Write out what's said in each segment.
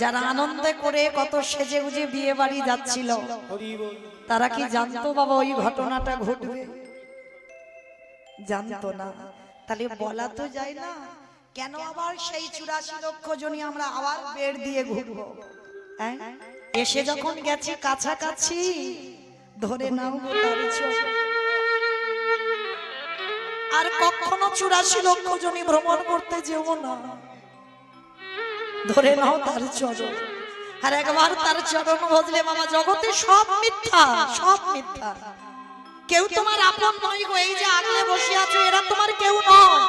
যারা আনন্দে করে কত সেজে গুজে বিয়ে বাড়ি যাচ্ছিল, তারা কি জানতো বাবা ওই ঘটনাটা ঘটবে জানতো না তাহলে বলা তো যায় না, কেন আবার সেই চুরাশি লক্ষ জনই আমরা আবার বের দিয়ে ঘুরবো? এসে যখন গেছে কাছাকাছি, ধরে নাও। আর কখনো চুরাশি লক্ষ জনই ভ্রমণ করতে যেও না ধরে নাও তার চরণ। আর একবার তার চরণ বদলে বাবা জগতে সব মিথ্যা সব মিথ্যা। কেউ তোমার আপন নয় গো, এই যে আগলে বসে আছো, এরা তোমার কেউ নয়।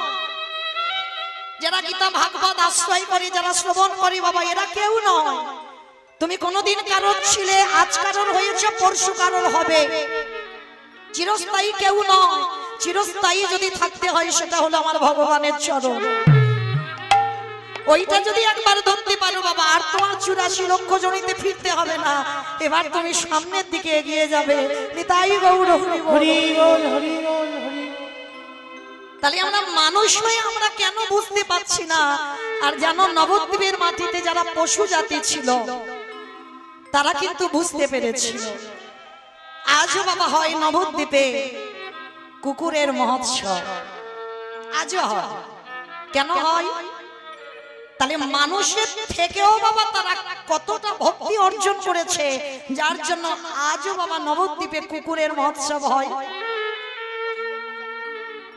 যারা গীতা, ভাগবত আশ্রয় করে, যারা শ্রবণ করে, বাবা, এরা কেউ নয়। তুমি কোনোদিন কারোর ছিলে, আজ কারোর হয়েছে, পরশু কারোর হবে। চিরস্থায়ী কেউ নয়। চিরস্থায়ী যদি থাকতে হয়, সেটা হলো আমার ভগবানের চরণ। ওইটা যদি একবার ধরতে পারো বাবা, আর তোমার চুরাশি লক্ষ জনিতে ফিরতে হবে না। এবার তুমি সামনের দিকে এগিয়ে যাবে। নিতাই গৌর, হরি। তাহলে আমরা মানুষ হয়ে আমরা কেন বুঝতে পারছি না? আর জানো, নবদ্বীপের মাটিতে যারা পশু জাতি ছিল, তারা কিন্তু বুঝতে পেরেছিল। আজও বাবা হয় নবদ্বীপে কুকুরের মহোৎসব। আজও হয়। কেন হয়? তাহলে মানুষের থেকেও বাবা তারা কতটা ভক্তি অর্জন করেছে, যার জন্য আজও বাবা নবদ্বীপে কুকুরের মহোৎসব হয়।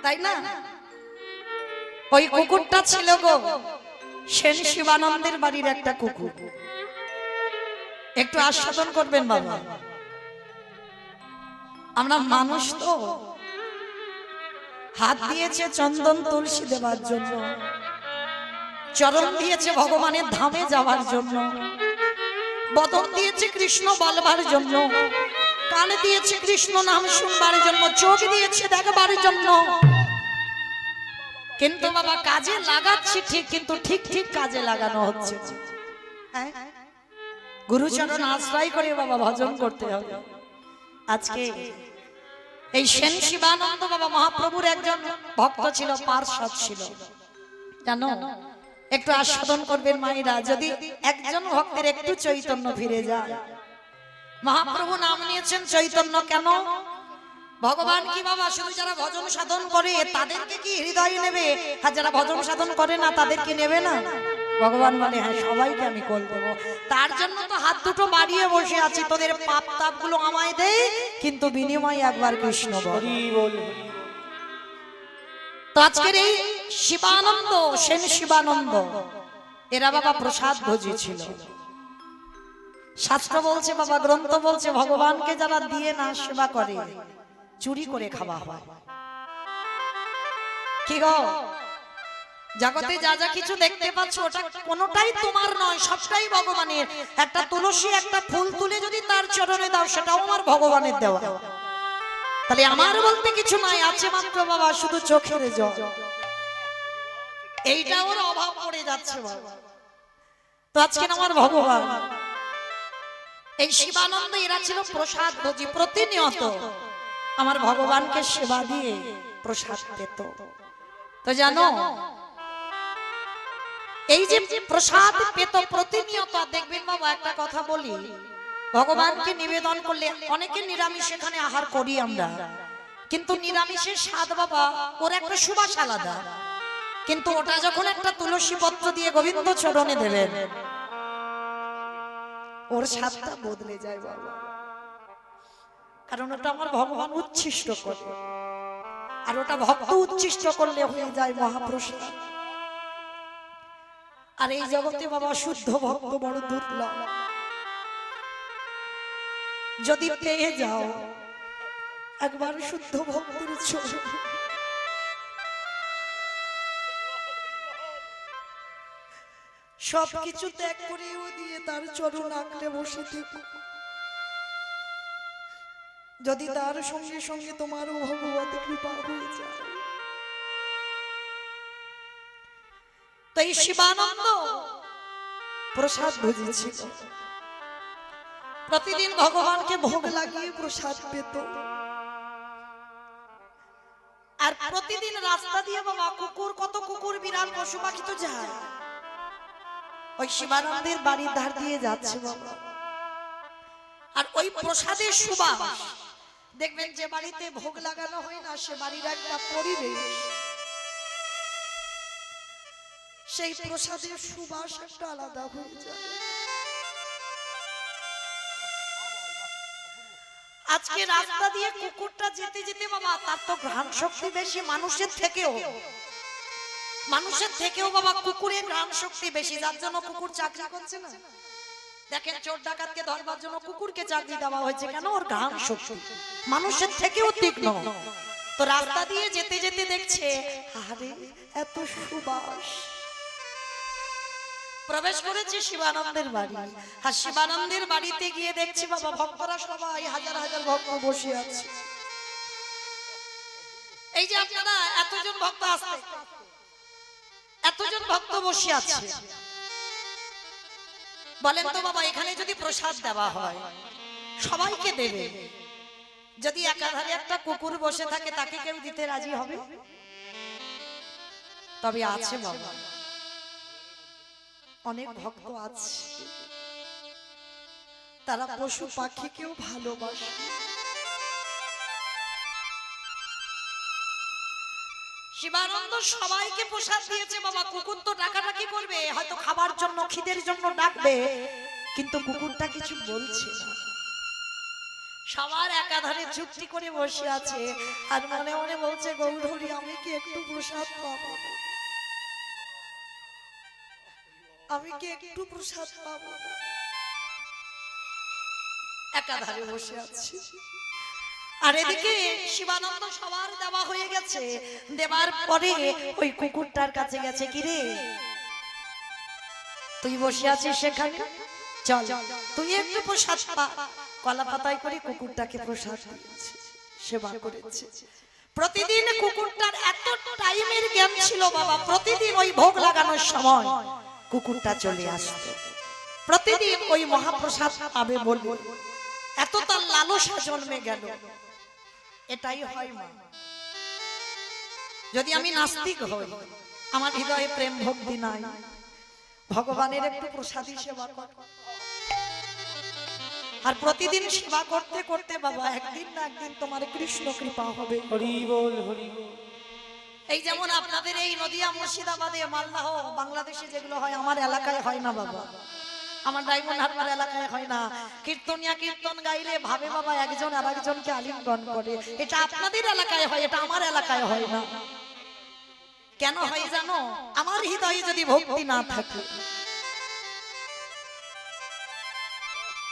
তাই না? ওই কুকুরটা ছিল গো, সেন শিবানন্দের বাড়ির একটা কুকুর। একটু আস্বাদন করবেন বাবা। আমরা মানুষ তো। হাত দিয়েছে চন্দন তুলসী দেবার জন্য। চরণ দিয়েছে ভগবানের ধামে যাওয়ার জন্য। বদন দিয়েছে কৃষ্ণ বলবার জন্য। কান দিয়েছে কৃষ্ণ নাম শুনবার জন্য। চোখ দিয়েছে দেখবার জন্য। কিন্তু বাবা, কাজে লাগাচ্ছি ঠিক, কিন্তু ঠিক ঠিক কাজে লাগানো হচ্ছে। হ্যাঁ? গুরুচরণ আশ্রয় করে বাবা ভজন করতে হবে। আজকে এই সেন শিবানন্দ বাবা মহাপ্রভুর একজন ভক্ত ছিল, পার্শ্বদ ছিল। জানো? একটু আস্বাদন করবেন মায়েরা, যদি একজন ভক্তের একটু চৈতন্য ফিরে যায়। মহাপ্রভু নাম নিয়েছেন চৈতন্য কেন? ভগবান কি বাবা, শুধু যারা ভজন সাধন করে, তাদেরকে কি হৃদয়ে নেবে? আর যারা ভজন সাধন করে না তাদেরকে নেবে না? ভগবান বলে হ্যাঁ সবাইকে আমি কল দেব। তার জন্য তো হাত দুটো বাড়িয়ে বসে আছি, তোদের পাপ তাপগুলো আমায় দে, কিন্তু বিনিময়ে একবার কৃষ্ণ বল। তো আজকের এই শিবানন্দ, সেন শিবানন্দ। এরা বাবা প্রসাদ ভোজি ছিল। শাস্ত্র বলছে, বাবা গ্রন্থ বলছে, ভগবানকে যারা দিয়ে না সেবা করে, চুরি করে খাওয়া হয়। কি গো? জগতে যা যা কিছু দেখতে পাচ্ছ, ওটা কোনোটাই তোমার নয়, সবটাই ভগবানের। একটা তুলসী, একটা ফুল তুলে যদি তার চরণে দাও, সেটাও আমার ভগবানের দেওয়া। তাহলে আমার বলতে কিছু নাই, আছে মাত্র বাবা, শুধু চোখের জল। এইটা ওর অভাব পড়ে যাচ্ছে বাবা তো আজকে আমার ভগবান। এই শিবানন্দ এরা ছিল প্রসাদ ভোজি প্রতিনিয়ত। আমার ভগবানকে সেবা দিয়ে প্রসাদ পেত। তো জানো এই যে প্রসাদ পেত প্রতিনিয়ত দেখবেন বাবা একটা কথা বলি। ভগবানকে নিবেদন করলে অনেকে নিরামিষ এখানে আহার করি আমরা। কিন্তু নিরামিষের স্বাদ বাবা ওর একটা সুবাস আলাদা। কিন্তু ওটা যখন একটা তুলসী পত্র দিয়ে গোবিন্দ চরণে দেবেন ওর স্বাদটা বদলে যায় বাবা। কারণ ওটা আমার ভগবান উচ্ছিষ্ট করে। আর ওটা ভক্ত উচ্ছিষ্ট করলে হয়ে যায় মহাপ্রসাদ। আর এই জগতে বাবা শুদ্ধ ভক্ত বড় দুর্লভ। যদি পেয়ে যাও, একবার শুদ্ধ ভক্তের ছবি সবকিছু ত্যাগ করেও দিয়ে তার চরণ আঁকড়ে বসে থেকে। যদি তার সঙ্গে সঙ্গে তোমারও ভগবত কৃপা হয়ে যায়। তো এই শিবানন্দ প্রসাদ বুঝেছিল প্রতিদিন ভগবানকে ভোগ লাগিয়ে প্রসাদ পেত। আর প্রতিদিন রাস্তা দিয়ে বাবা কুকুর, কত কুকুর বিড়াল পশু পাখি তো যায়। ওই শিবানন্দের বাড়ির ধার দিয়ে যাচ্ছে বাবা। আর ওই প্রসাদের সুবাস। দেখবেন যে বাড়িতে ভোগ লাগানো হয় না, সে বাড়ির একটা পরিবেশ। সেই প্রসাদের সুবাস একটা আলাদা হয়ে যায়। আজকে রাস্তা দিয়ে কুকুরটা যেতে যেতে বাবা, তার তো ঘ্রাণ শক্তি বেশি, মানুষের থেকেও। মানুষের থেকেও বাবা কুকুরের ঘ্রাণ শক্তি বেশি, যার জন্য কুকুর চাকরি করছে না। দেখেন, চোর ডাকাতকে ধরবার জন্য কুকুরকে চাকরি দেওয়া হয়েছে কেন? ওর শক্তি মানুষের থেকেও তীক্ষ্ণ। তো রাস্তা দিয়ে যেতে যেতে দেখছে, আরে, এত সুবাস। প্রবেশ করেছে শিবানন্দের বাড়ি। আর শিবানন্দের বাড়িতে গিয়ে দেখছি বাবা, ভক্তরা সবাই হাজার হাজার ভক্ত বসে আছে। এই যে আপনারা, এতজন ভক্ত আসতে। এতজন ভক্ত বসে আছে। বলেন তো বাবা, এখানে যদি প্রসাদ দেওয়া হয়, সবাইকে দেবে। যদি একাধারে একটা কুকুর বসে থাকে, তাকে কেউ দিতে রাজি হবে? তবে আছে বাবা। অনেক ভক্ত আছে। তারা পশু পাখিকেও ভালোবাসে। শিবানন্দ সবাইকে প্রসাদ দিয়েছে, বাবা, কুকুর তো ডাকাডাকি করবে, হয়তো খাবার জন্য, খিদের জন্য ডাকবে। কিন্তু কুকুরটা কিছু বলছে সবার একাধারে চুক্তি করে বসে আছে আর মনে মনে বলছে গৌরহরি আমি কি একটু প্রসাদ পাবো? আমি কি একটু প্রসাদ পাবো? একাধারে বসে আছি। আর এদিকে শিবানন্দ সবার দেওয়া হয়ে গেছে। দেবার পরে ওই কুকুরটার কাছে গেছে কি রে? তুই বসে আছিস সেখানে? চল। তুই একটু প্রসাদ পা। কলা পাতায় করে কুকুরটাকে প্রসাদ দিয়েছে। সেবা করেছে। প্রতিদিন কুকুরটার এত টাইমের জ্ঞান ছিল বাবা। প্রতিদিন ওই ভোগ লাগানোর সময় কুকুরটা চলে আসতো। প্রতিদিন ওই মহাপ্রসাদ পাবে বলব। এত তার লালসা জন্মে গেল। এটাই হয় মা। যদি আমি নাস্তিক হই আমার হৃদয়ে প্রেম ভক্তি নাই। ভগবানের একটু প্রসাদী সেবা কর। আর প্রতিদিন সেবা করতে করতে বাবা একদিন না একদিন তোমার কৃষ্ণ কৃপা হবে। হরি বল হরি বল। এই যেমন আপনাদের এই নদিয়া মুর্শিদাবাদে মালদাহ বাংলাদেশে যেগুলো হয় আমার এলাকায় হয় না বাবা। আমার ডায়মন্ড হারবার এলাকায় হয় না। কীর্তনিয়া কীর্তন গাইলে ভাবে বাবা একজন আর একজনকে আলিঙ্গন করে। এটা আপনাদের এলাকায় হয়, এটা আমার এলাকায় হয় না। কেন হয় জানো? আমার হৃদয়ে যদি ভক্তি না থাকে,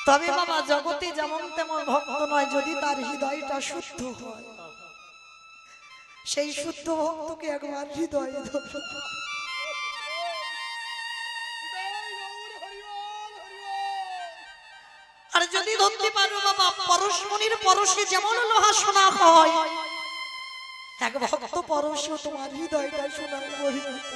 তবে বাবা জগতে যেমন তেমন ভক্ত নয়, যদি তার হৃদয়টা শুদ্ধ হয়। সেই শুদ্ধ ভক্তকে একবার হৃদয়ে ধরো পরশমণির পরশে যেমন লোহা সোনা হয়। এক ভক্ত পরশও তোমার হৃদয়টা পরিণত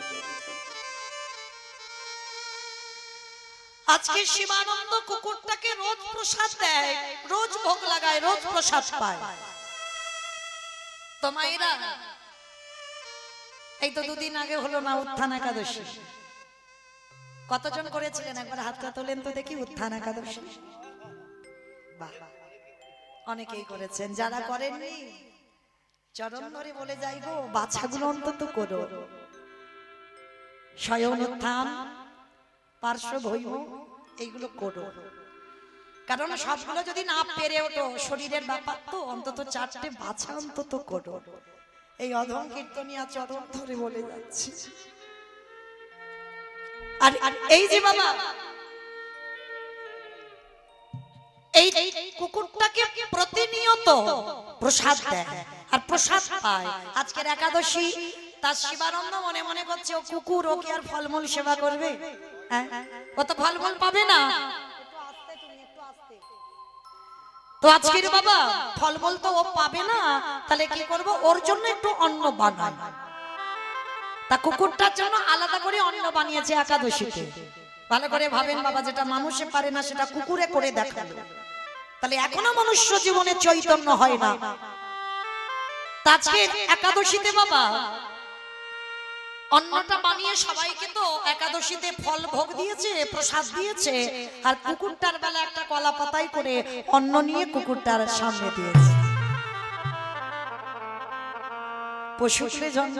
আজকে শিবানন্দ কুকুরটাকে রোজ প্রসাদ দেয়, রোজ ভোগ লাগায়, রোজ প্রসাদ পায়। তো এই তো দুদিন আগে হলো না উত্থান একাদশী। কতজন করেছিলেন? একবার হাতটা তোলেন তো দেখি উত্থান একাদশী। বাহ। অনেকেই করেছেন যারা করেননি চরণ ধরে বলে যাই গো বাছাগুলো অন্তত করো। স্বয়ং উত্থান পার্শ্ব ভৈম এইগুলো করো। কারণ সবগুলো যদি না পেরে ওঠো শরীরের ব্যাপার তো অন্তত চারটে বাছা অন্তত করো। এই অধম কীর্তনিয়া চরণ ধরে বলে যাচ্ছি। আর আর এই যে বাবা এই কুকুরটাকে প্রতিনিয়ত প্রসাদ দেয়। আর প্রসাদ পায়। আজকের একাদশী, তার শিবানন্দ মনে মনে করছে, ও কুকুর, ও কি আর ফলমূল সেবা করবে? হ্যাঁ? ও তো ফলমূল পাবে না। তো আজকের বাবা, ফলমূল তো ও পাবে না। তাহলে কি করব? ওর জন্য একটু অন্ন তা কুকুরটার জন্য আলাদা করে অন্ন বানিয়েছে একাদশীতে। ভালো করে ভাবেন বাবা, যেটা মানুষে পারে না, সেটা কুকুরে করে দেখাল তাহলে এখনও মনুষ্য জীবনে চৈতন্য হয় না। আজকে একাদশীতে বাবা, অন্নটা বানিয়ে সবাইকে তো একাদশীতে ফল ভোগ দিয়েছে, প্রসাদ দিয়েছে, আর কুকুরটার বেলা একটা কলা পাতাই করে অন্ন নিয়ে কুকুরটার সামনে দিয়েছে। পশুকে জন্ম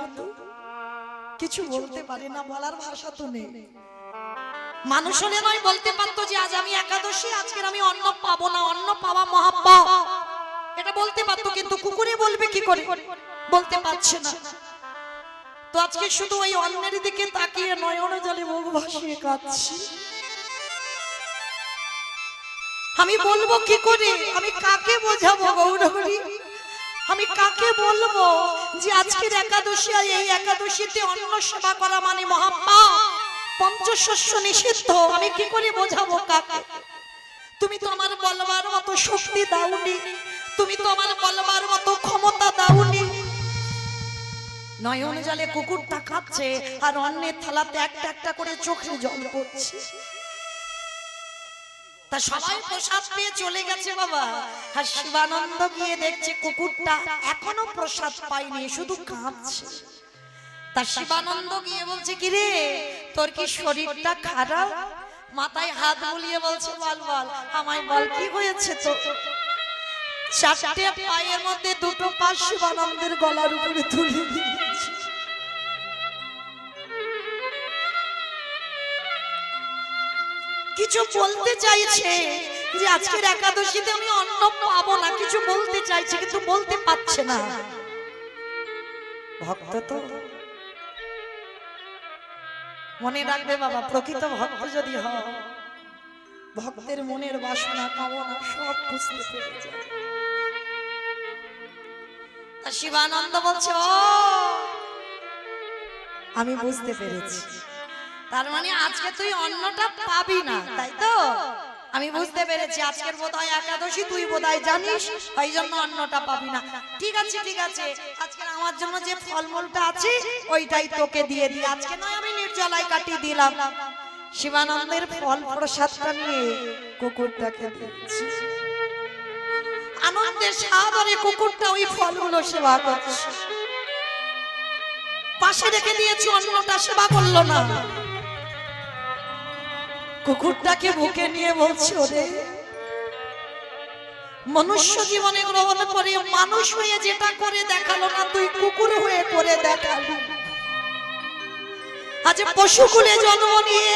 কিছু বলতে পারে না বলার ভাষা তো নেই। মানুষ হলে নয়, বলতে পারতো যে আজ আমি একাদশী, আজকের আমি অন্ন পাবো না, অন্ন পাওয়া মহাপাপ। এটা বলতে পারতো, কিন্তু কুকুরে বলবে কি করে? বলতে পারছে না। তো আজকে শুধু ওই অন্যের দিকে তাকিয়ে নয়ন জলে মুখ ভাসিয়ে কাঁদছি। আমি বলব কি করে? আমি কাকে বোঝাবো, গৌরহরি? আমি কাকে বলব যে আজকের একাদশী এই একাদশীতে অন্ন সেবা করা মানে মহাপাপ? পঞ্চশস্য নিষিদ্ধ, আমি কি করে বোঝাবো কাকে? তুমি তো আমার বলবার মতো শক্তি দাওনি, তুমি তো আমার বলবার মতো ক্ষমতা দাওনি। নয়ন জলে কুকুরটা কাঁদছে আর অন্যের থালাতে একটা একটা করে চোখে জল পড়ছে। তা সবাই প্রসাদ পেয়ে চলে গেছে বাবা, আর শিবানন্দ গিয়ে দেখছে কুকুরটা এখনও প্রসাদ পায়নি, শুধু কাঁদছে তা শিবানন্দ গিয়ে বলছে কি রে তোর কি শরীরটা খারাপ? মাথায় হাত বুলিয়ে বলছে, বল বল, আমায় বল, কি হয়েছে তো চারটে পায়ের মধ্যে দুটো পা শিবানন্দের গলার উপরে তুলে কিছু বলতে চাইছে যে, আজকের একাদশীতে আমি অন্ন পাবো না। কিছু বলতে চাইছে, কিন্তু বলতে পারছে না। ভক্ত তো মনে রাখবে বাবা, প্রকৃত ভক্ত যদি হয়, ভক্তের মনের বাসনা, কামনা সব বুঝতে শিবানন্দ বলছে আমি বুঝতে পেরেছি। তার মানে আজকে তুই অন্নটা পাবি না, তাই তো? আমি বুঝতে পেরেছি আজকের বোধহয় একাদশী তুই বোধহয় জানিস ওই জন্য অন্নটা পাবি না। ঠিক আছে ঠিক আছে। আজকে আমার জন্য যে ফলমূলটা আছে ওইটাই তোকে দিয়ে দিই আজকে নয় আমি নির্জলায় কাটিয়ে দিলাম। শিবানন্দের ফল প্রসাদটা নিয়ে কুকুরটাকে দিচ্ছি আনন্দের সাদরে কুকুরটা ওই ফলগুলো সেবা করছে। পাশে রেখে দিয়েছি অন্নটা সেবা করল না। কুকুরটাকে বুকে নিয়ে বলছে, ওরে, মনুষ্য জীবনে গ্রহণ করে মানুষ হয়ে যেটা করে দেখাল না, তুই কুকুর হয়ে করে দেখাল। আজ পশুকুলে জন্ম নিয়ে,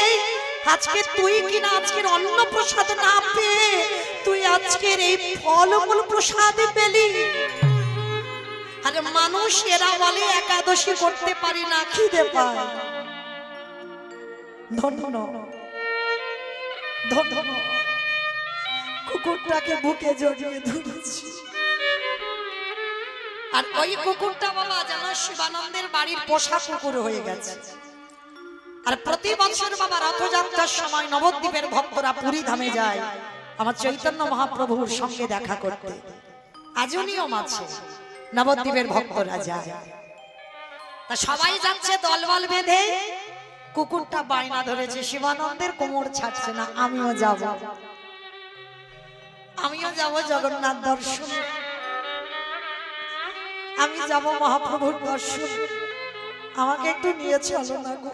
আজকে তুই কিনা আজকের অন্ন প্রসাদ না পেয়ে, তুই আজকের এই ফলমূল প্রসাদ পেলি। আরে মানুষ এরা বলে, একাদশী করতে পারি না, খিদে পায়। ধন্য। কুকুরটাকে বুকে জড়িয়ে ধরেছি। আর ওই কুকুরটা বাবা যেন শিবানন্দের বাড়ির পোষা কুকুর হয়ে গেছে। আর প্রতি বছর বাবা রথযাত্রার সময় নবদ্বীপের ভক্তরা পুরী ধামে যায়। আমার চৈতন্য মহাপ্রভুর সঙ্গে দেখা করতে। আজও নিয়ম আছে নবদ্বীপের ভক্তরা যায়। তা সবাই যাচ্ছে দলবল বেঁধে। কুকুরটা বায়না ধরেছে, শিবানন্দের কোমর ছাড়ছে না, আমিও যাব। আমিও যাব জগন্নাথ দর্শন। আমি যাব মহাপ্রভুর দর্শন। আমাকে একটু নিয়ে চলো না গো।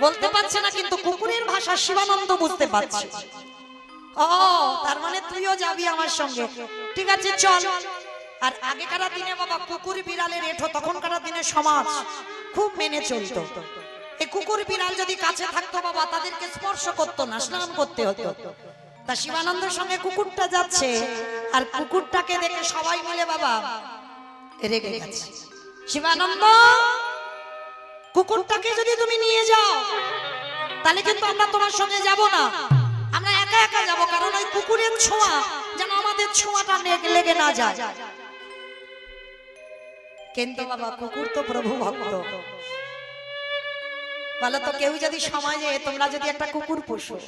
বলতে পারছে না, কিন্তু কুকুরের ভাষা শিবানন্দ বুঝতে পারছে। ও, তার মানে তুইও যাবি আমার সঙ্গে। ঠিক আছে, চল। আর আগেকার দিনে বাবা কুকুর বিড়ালের এঠো, তখনকার দিনে সমাজ। খুব মেনে চলতো। এই কুকুর বিড়াল যদি কাছে থাকতো বাবা, তাদেরকে স্পর্শ করতো না, স্নান করতে হতো। তা শিবানন্দের সঙ্গে কুকুরটা যাচ্ছে, আর কুকুরটাকে দেখে সবাই মিলে বাবা, রেগে গেছে। শিবানন্দ, কুকুরটাকে যদি তুমি নিয়ে যাও, তাহলে কিন্তু আমরা তোমার সঙ্গে যাব না। আমরা একা একা যাব, কারণ ওই কুকুরের ছোঁয়া যেন আমাদের ছোঁয়াটা লেগে- না যায়। কিন্তু বাবা, কুকুর তো প্রভু ভক্ত বলো তো, কেউ যদি সমাজে, তোমরা যদি একটা কুকুর পোষো,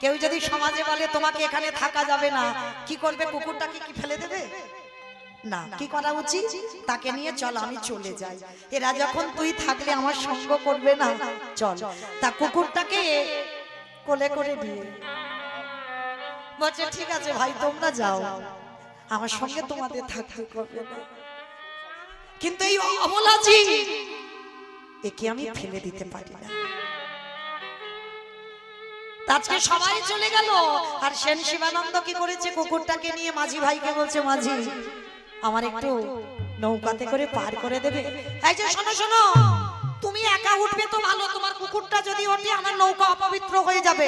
কেউ যদি সমাজে বলে, তোমাকে এখানে থাকা যাবে না। কি করবে? কুকুরটাকে কি ফেলে দেবে? না, কি করা উচিত? তাকে নিয়ে চল, আমি চলে যাই। এরা যখন তুই থাকলে আমার সঙ্গ করবে না, চল। তা কুকুরটাকে কোলে করে দিয়ে। বলছে, ঠিক আছে ভাই, তোমরা যাও। আমার সঙ্গে তোমাদের থাকতে করবে না। কিন্তু এই অবলাজি একে আমি ফেলে দিতে পারি না? আজকে সবাই চলে গেল। আর সেন শিবানন্দ কি করেছে? কুকুরটাকে নিয়ে মাঝি ভাইকে বলছে মাঝি আমার একটু নৌকাতে করে পার করে দেবে। এই যে শোনো শোনো তুমি একা উঠবে তো ভালো তোমার কুকুরটা যদি ওঠে আমার নৌকা অপবিত্র হয়ে যাবে।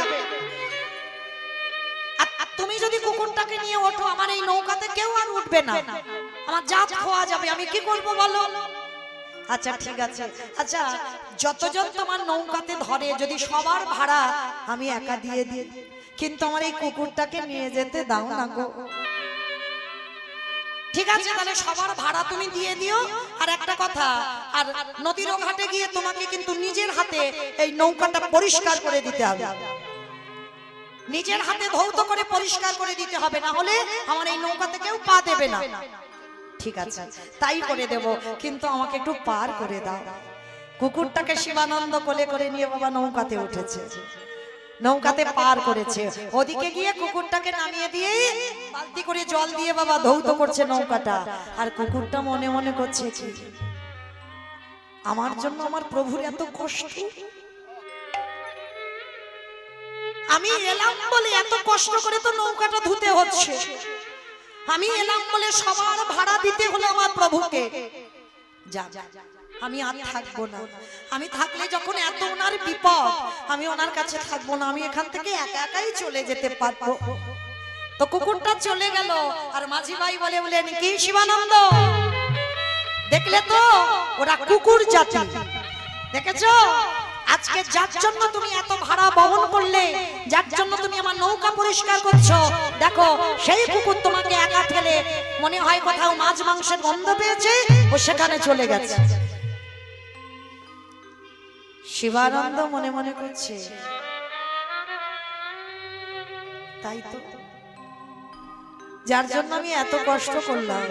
তুমি যদি কুকুরটাকে নিয়ে ওঠো আমার এই নৌকাতে কেউ আর উঠবে না। আমার জাত খোয়া যাবে আমি কি করব বলো? আচ্ছা ঠিক আছে। আচ্ছা যতজন তোমার নৌকাতে ধরে যদি সবার ভাড়া আমি একা দিয়ে দিই। কিন্তু আমার এই কুকুরটাকে নিয়ে যেতে দাও না গো। ঠিক আছে তাহলে সবার ভাড়া তুমি দিয়ে দিও। আর একটা কথা আর নদীর ঘাটে গিয়ে তোমাকে কিন্তু নিজের হাতে এই নৌকাটা পরিষ্কার করে দিতে হবে। নিজের হাতে ধৌত করে পরিষ্কার করে দিতে হবে না হলে আমার এই নৌকাতে কেউ পা দেবে না। ঠিক আছে তাই করে দেব কিন্তু আমাকে একটু পার করে দাও। কুকুরটাকে শিবানন্দ কোলে করে নিয়ে বাবা নৌকাতে উঠেছে। নৌকাতে পার করেছে। ওদিকে গিয়ে কুকুরটাকে নামিয়ে দিয়ে বালতি করে জল দিয়ে বাবা ধৌত করছে নৌকাটা। আর কুকুরটা মনে মনে করছে কি আমার জন্য আমার প্রভুর এত কষ্ট। আমি এলাম বলে এত কষ্ট করে তো নৌকাটা ধুতে হচ্ছে। আমি এলাম বলে সবার ভাড়া দিতে হলো আমার প্রভুকে। যা আমি আর থাকব না। আমি থাকলে যখন এত ওনার বিপদ, আমি ওনার কাছে থাকব না। আমি এখান থেকে একা একাই চলে যেতে পারব। তো কুকুরটা চলে গেল আর মাঝি ভাই বলে বলেন কি শিবানন্দ? দেখলে তো, ওরা কুকুর জাতি। দেখেছ? আজকে যার জন্য তুমি এত ভাড়া বহন করলে, যার জন্য তুমি আমার নৌকা পরিষ্কার করছ, দেখো, সেই কুকুর তোমাকে একা ফেলে মনে হয় কোথাও মাছ মাংসের গন্ধ পেয়েছে, ও সেখানে চলে গেছে। শিবানন্দ মনে মনে করছে, তাই তো। যার জন্য আমি এত কষ্ট করলাম,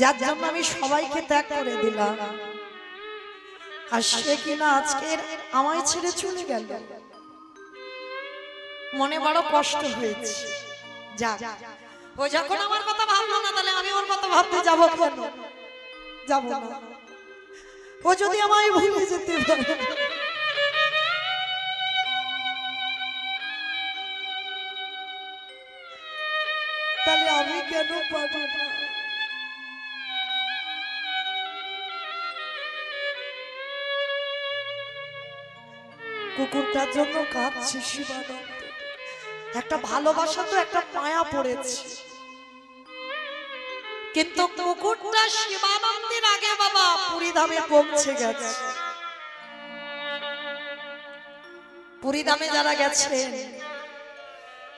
যার জন্য আমি সবাইকে ত্যাগ করে দিলাম। আর সে কিনা আজকে আমায় ছেড়ে চলে গেল? মনে বড় কষ্ট হয়েছে। যা ও যখন আমার কথা ভাবলো না, তাহলে আমি ওর কথা ভাবতে যাব কেন? যাব না। ও যদি আমায় ভুলে যেতে পারে। তাহলে আমি কেন পারব না? কুকুরটার জন্য কাঁদছে শিবানন্দ। একটা ভালোবাসা তো একটা মায়া পড়েছে। কিন্তু কুকুরটা শিবানন্দের আগে বাবা পুরীধামে পৌঁছে গেছে। পুরীধামে যারা গেছেন,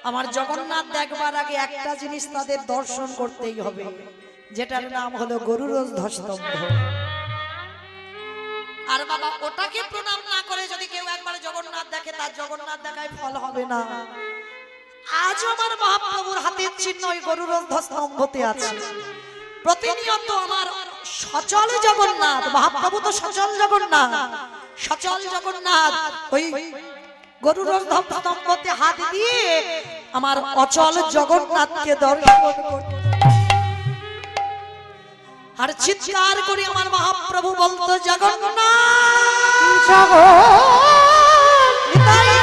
আমার জগন্নাথ দেখবার আগে একটা জিনিস তাদের দর্শন করতেই হবে, যেটার নাম হলো গরুর ধ্বস্তম্ভ আর বাবা, ওটাকে প্রণাম না করে যদি কেউ একবার জগন্নাথ দেখে, তার জগন্নাথ দেখায় ফল হবে না। আজ আমার মহাপ্রভুর হাতের চিহ্ন ওই গরুর স্তম্ভতে আছে। প্রতিনিয়ত আমার সচল জগন্নাথ, মহাপ্রভু তো সচল জগন্নাথ সচল জগন্নাথ, ওই গরুর স্তম্ভতে হাত দিয়ে আমার অচল জগন্নাথকে দর্শন করতে আর চিৎকার করে আমার মহাপ্রভু বলতো জগন্নাথ! নিতাই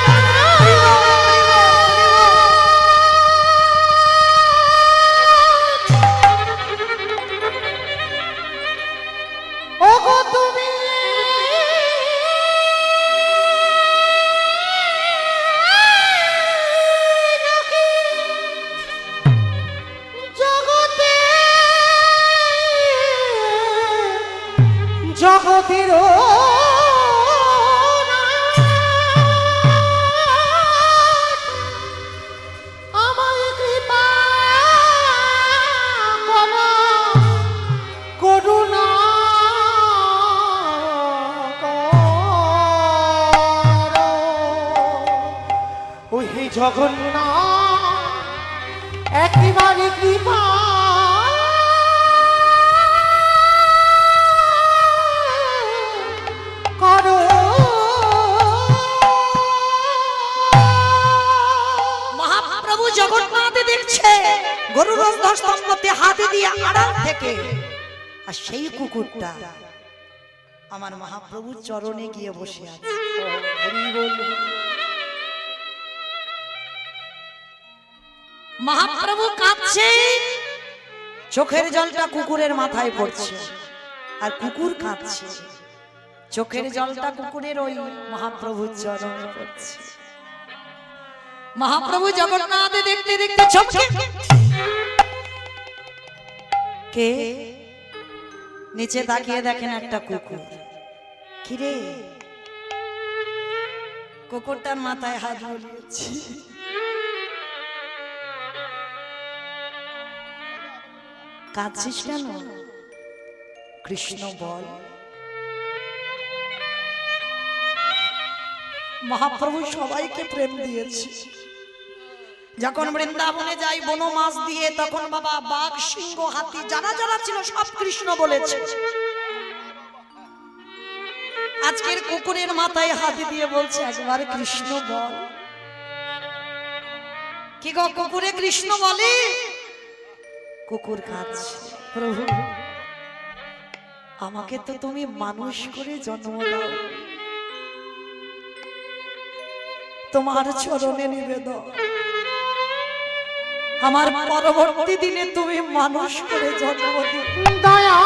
জগন্নাথ একেবারে কৃপা। করো। মহাপ্রভু জগন্নাথ দেখছে গরুর স্তম্ভতে হাত দিয়ে আড়াল থেকে। আর সেই কুকুরটা আমার মহাপ্রভুর চরণে গিয়ে বসে আছে। মহাপ্রভু কাঁদছে চোখের জলটা কুকুরের মাথায় পড়ছে আর কুকুর কাঁদছে চোখের জলটা কুকুরের ওই মহাপ্রভুর চরণে পড়ছে। মহাপ্রভু জগন্নাথ দেখতে দেখতে চমকে কে? নিচে তাকিয়ে দেখেন একটা কুকুর। কিরে? কুকুরটার মাথায় হাত বুলিয়েছি। কাঁদছিস কেন? কৃষ্ণ বল। মহাপ্রভু সবাইকে প্রেম দিয়েছে। যখন বৃন্দাবনে যাই বন মাছ দিয়ে তখন বাবা বাঘ সিংহ হাতি যারা যারা ছিল সব কৃষ্ণ বলেছে। আজকের কুকুরের মাথায় হাতি দিয়ে বলছে একবার কৃষ্ণ বল। কি গো কুকুরে কৃষ্ণ বলে? কুকুর কাঁদছে। প্রভু আমাকে তো তুমি মানুষ করে জন্ম দাও। তোমার চরণে নিবেদন। আমার পরবর্তী দিনে তুমি মানুষ করে জন্ম দিও। দয়া